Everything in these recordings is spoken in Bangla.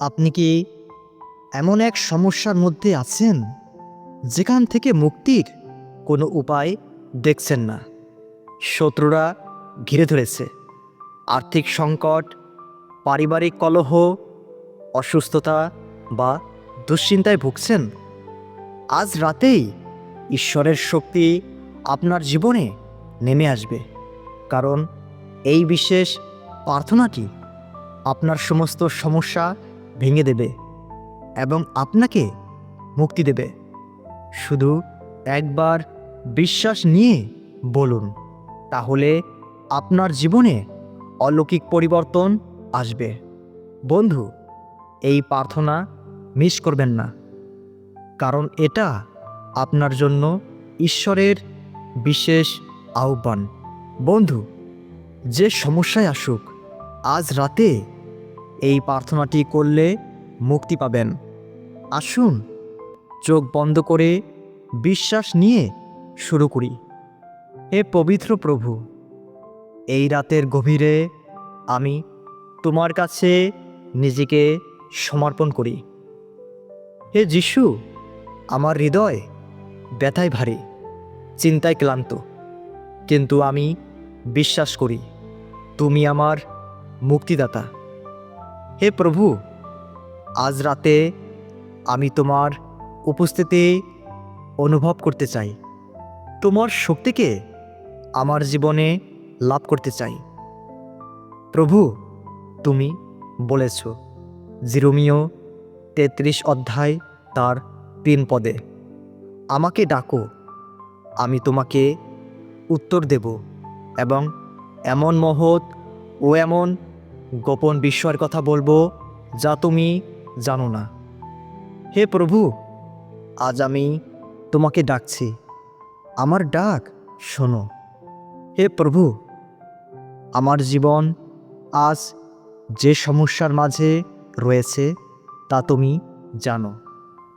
আপনি কি এমন এক সমস্যার মধ্যে আছেন যেখান থেকে মুক্তির কোনো উপায় দেখছেন না? শত্রুরা ঘিরে ধরেছে। আর্থিক সংকট, পারিবারিক কলহ, অসুস্থতা বা দুশ্চিন্তায় ভুগছেন। আজ রাতেই ঈশ্বরের শক্তি আপনার জীবনে নেমে আসবে। কারণ এই বিশেষ প্রার্থনাটি আপনার সমস্ত সমস্যা ভেঙে দেবে এবং আপনাকে মুক্তি দেবে। শুধু একবার বিশ্বাস নিয়ে বলুন, তাহলে আপনার জীবনে অলৌকিক পরিবর্তন আসবে। বন্ধু, এই প্রার্থনা মিস করবেন না, কারণ এটা আপনার জন্য ঈশ্বরের বিশেষ আহ্বান। বন্ধু, যে সমস্যায় আসুক, আজ রাতে এই প্রার্থনাটি করলে মুক্তি পাবেন। আসুন, চোখ বন্ধ করে বিশ্বাস নিয়ে শুরু করি। হে পবিত্র প্রভু, এই রাতের গভীরে আমি তোমার কাছে নিজেকে সমর্পণ করি। হে যিশু, আমার হৃদয় ব্যথায় ভারী, চিন্তায় ক্লান্ত, কিন্তু আমি বিশ্বাস করি, তুমি আমার মুক্তিদাতা। হে প্রভু, আজ রাতে আমি তোমার উপস্থিতি অনুভব করতে চাই। তোমার শক্তিকে আমার জীবনে লাভ করতে চাই। প্রভু, তুমি বলেছ, জিরোমিও তেত্রিশ অধ্যায় তার তিন পদে, আমাকে ডাকো, আমি তোমাকে উত্তর দেব এবং এমন মহৎ ও এমন গোপন বিষয়ের কথা বলব যা তুমি জানো না। হে প্রভু, আজ আমি তোমাকে ডাকছি। আমার ডাক শোনো। হে প্রভু, আমার জীবন আজ যে সমস্যার মাঝে রয়েছে তা তুমি জানো।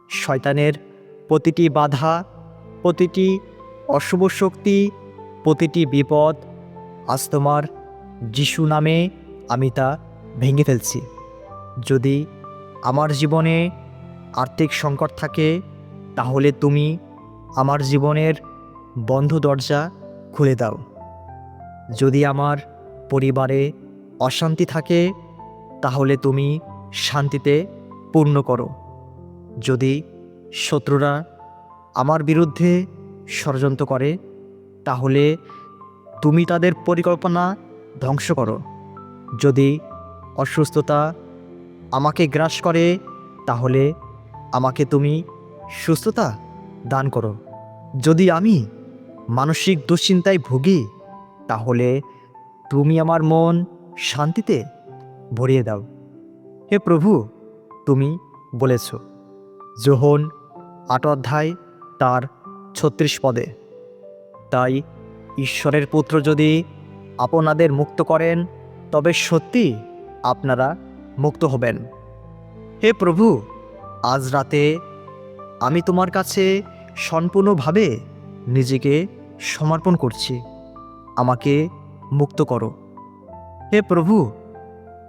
শয়তানের প্রতিটি বাধা, প্রতিটি অশুভ শক্তি, প্রতিটি বিপদ আজ তোমার যিশু নামে আমি তা ভেঙে ফেলছি। যদি আমার জীবনে আর্থিক সংকট থাকে, তাহলে তুমি আমার জীবনের বন্ধ দরজা খুলে দাও। যদি আমার পরিবারে অশান্তি থাকে, তাহলে তুমি শান্তিতে পূর্ণ করো। যদি শত্রুরা আমার বিরুদ্ধে ষড়যন্ত্র করে, তাহলে তুমি তাদের পরিকল্পনা ধ্বংস করো। যদি অসুস্থতা আমাকে গ্রাস করে, তাহলে আমাকে তুমি সুস্থতা দান করো। যদি আমি মানসিক দুশ্চিন্তায় ভুগি, তাহলে তুমি আমার মন শান্তিতে ভরিয়ে দাও। হে প্রভু, তুমি বলেছ যোহন আট অধ্যায় তার ছত্রিশ পদে, তাই ঈশ্বরের পুত্র যদি আপনাদের মুক্ত করেন তবে সত্যি আপনারা মুক্ত হবেন। হে প্রভু, আজ রাতে আমি তোমার কাছে সম্পূর্ণভাবে নিজেকে সমর্পণ করছি। আমাকে মুক্ত করো। হে প্রভু,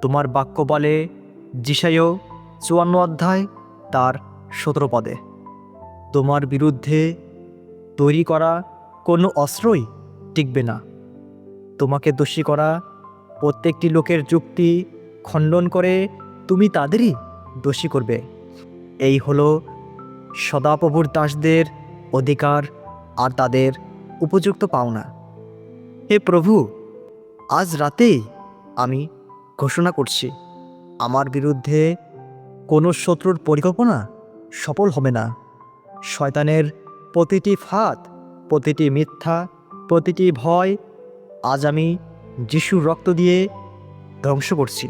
তোমার বাক্য বলে যিশায়ও চুয়ান্ন অধ্যায় তার সতেরো পদে, তোমার বিরুদ্ধে তৈরি করা কোনো অস্ত্রই টিকবে না। তোমাকে দোষী করা প্রত্যেকটি লোকের যুক্তি খণ্ডন করে তুমি তাদেরই দোষী করবে। এই হলো সদাপ্রভুর দাসদের অধিকার আর তাদের উপযুক্ত পাওনা। হে প্রভু, আজ রাতেই আমি ঘোষণা করছি, আমার বিরুদ্ধে কোনো শত্রুর পরিকল্পনা সফল হবে না। শয়তানের প্রতিটি ফাঁদ, প্রতিটি মিথ্যা, প্রতিটি ভয় আজ আমি যিশুর রক্ত দিয়ে ধ্বংস করছি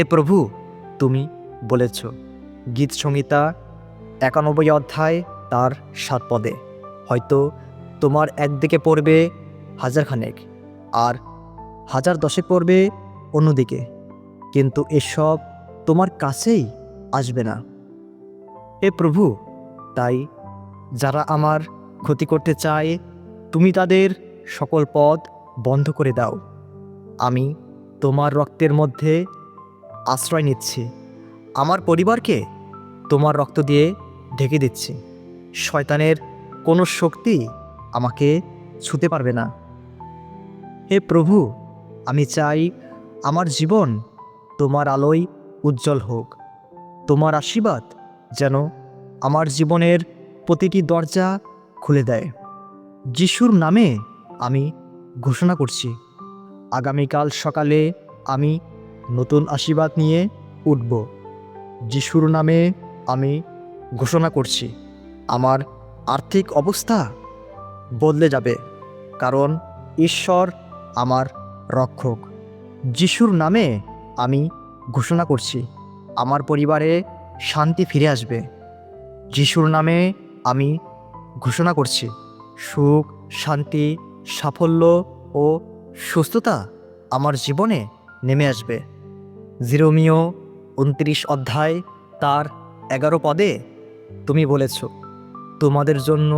এ প্রভু, তুমি বলেছ, গীত সংহিতা একানব্বই অধ্যায় তার সাত পদে, হয়তো তোমার একদিকে পড়বে হাজারখানেক আর হাজার দশেক পড়বে অন্যদিকে, কিন্তু এসব তোমার কাছেই আসবে না। এ প্রভু, তাই যারা আমার ক্ষতি করতে চায়, তুমি তাদের সকল পথ বন্ধ করে দাও। আমি তোমার রক্তের মধ্যে আশ্রয় নিচ্ছি। আমার পরিবারকে তোমার রক্ত দিয়ে ঢেকে দিচ্ছি। শয়তানের কোনো শক্তি আমাকে ছুতে পারবে না। হে প্রভু, আমি চাই আমার জীবন তোমার আলোয় উজ্জ্বল হোক। তোমার আশীর্বাদ যেন আমার জীবনের প্রতিটি দরজা খুলে দেয়। যিশুর নামে আমি ঘোষণা করছি। আগামীকাল সকালে আমি নতুন আশীর্বাদ নিয়ে উঠব। যিশুর নামে আমি ঘোষণা করছি। আমার আর্থিক অবস্থা বদলে যাবে, কারণ ঈশ্বর আমার রক্ষক। যিশুর নামে আমি ঘোষণা করছি। আমার পরিবারে শান্তি ফিরে আসবে। যিশুর নামে আমি ঘোষণা করছি। সুখ, শান্তি সাফল্য ও সুস্থতা আমার জীবনে নেমে আসবে। জিরোমিও উনত্রিশ অধ্যায় তার এগারো পদে তুমি বলেছ, তোমাদের জন্য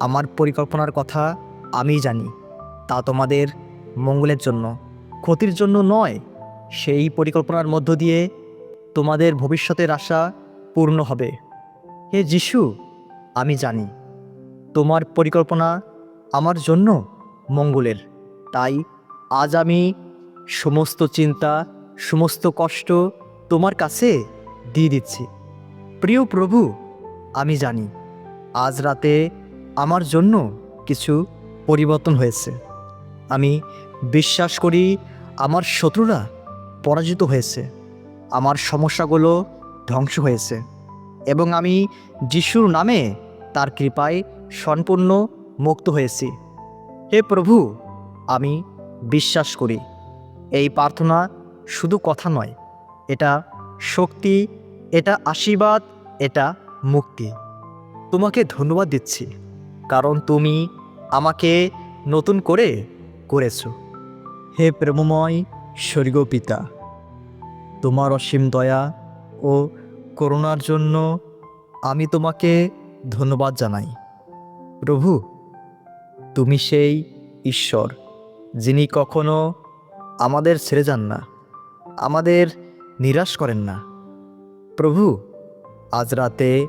আমার পরিকল্পনার কথা আমি জানি, তা তোমাদের মঙ্গলের জন্য। ক্ষতির জন্য নয়, সেই পরিকল্পনার মধ্য দিয়ে তোমাদের ভবিষ্যতের আশা পূর্ণ হবে। হে যিশু, আমি জানি, তোমার পরিকল্পনা আমার জন্য মঙ্গলের। তাই আজ আমি সমস্ত চিন্তা, সমস্ত কষ্ট তোমার কাছে দিয়ে দিচ্ছি। প্রিয় প্রভু, আমি জানি আজ রাতে আমার জন্য কিছু পরিবর্তন হয়েছে। আমি বিশ্বাস করি আমার শত্রুরা পরাজিত হয়েছে। আমার সমস্যাগুলো ধ্বংস হয়েছে। এবং আমি যিশুর নামে তার কৃপায় সম্পূর্ণ মুক্ত হয়েছি। হে প্রভু, আমি বিশ্বাস করি। এই প্রার্থনা শুধু কথা নয়, এটা শক্তি, এটা আশীর্বাদ, এটা মুক্তি। তোমাকে ধন্যবাদ দিচ্ছি, কারণ তুমি আমাকে নতুন করে করেছ। হে প্রেমময় স্বর্গীয় পিতা তোমার অসীম দয়া ও করুণার জন্য আমি তোমাকে ধন্যবাদ জানাই। প্রভু তুমি সেই ঈশ্বর, যিনি কখনো আমাদের ছেড়ে যান না, আমাদের নিরাশ করেন না। প্রভু, আজ রাতে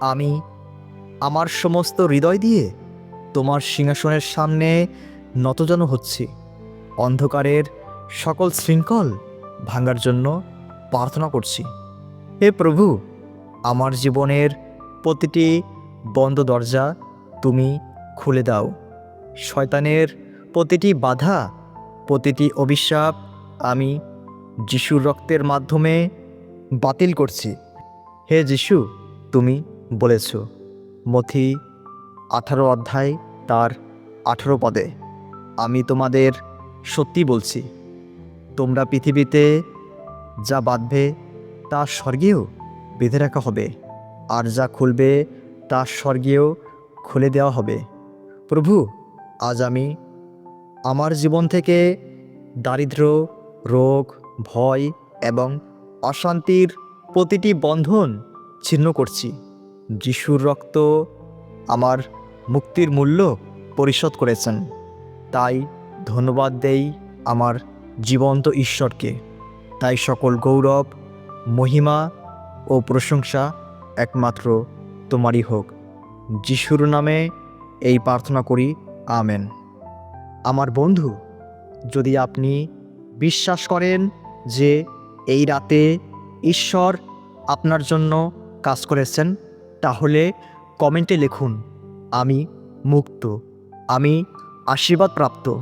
আমি আমার সমস্ত হৃদয় দিয়ে তোমার সিংহাসনের সামনে নতজন হচ্ছি। অন্ধকারের সকল শৃঙ্খল ভাঙার জন্য প্রার্থনা করছি। হে প্রভু, আমার জীবনের প্রতিটি বন্ধ দরজা তুমি খুলে দাও। শয়তানের প্রতিটি বাধা, প্রতিটি অভিশাপ আমি যিশুর রক্তের মাধ্যমে বাতিল করছি। হে যিশু, তুমি বলেছ, মথি আঠারো অধ্যায় তার আঠারো পদে, আমি তোমাদের সত্যি বলছি, তোমরা পৃথিবীতে যা বাঁধবে তা স্বর্গেও বেঁধে রাখা হবে, আর যা খুলবে তা স্বর্গেও খুলে দেওয়া হবে। প্রভু আজ আমি আমার জীবন থেকে দারিদ্র, রোগ, ভয় এবং অশান্তির প্রতিটি বন্ধন ছিন্ন করছি। যিশুর রক্ত আমার মুক্তির মূল্য পরিশোধ করেছেন। তাই ধন্যবাদ দেই আমার জীবন্ত ঈশ্বরকে। তাই সকল গৌরব, মহিমা ও প্রশংসা একমাত্র তোমারই হোক। যিশুর নামে এই প্রার্থনা করি। আমেন। আমার বন্ধু, যদি আপনি বিশ্বাস করেন যে এই রাতে ঈশ্বর আপনার জন্য কাজ করেছেন, তাহলে কমেন্টে লিখুন, আমি মুক্ত, আমি আশীর্বাদ প্রাপ্ত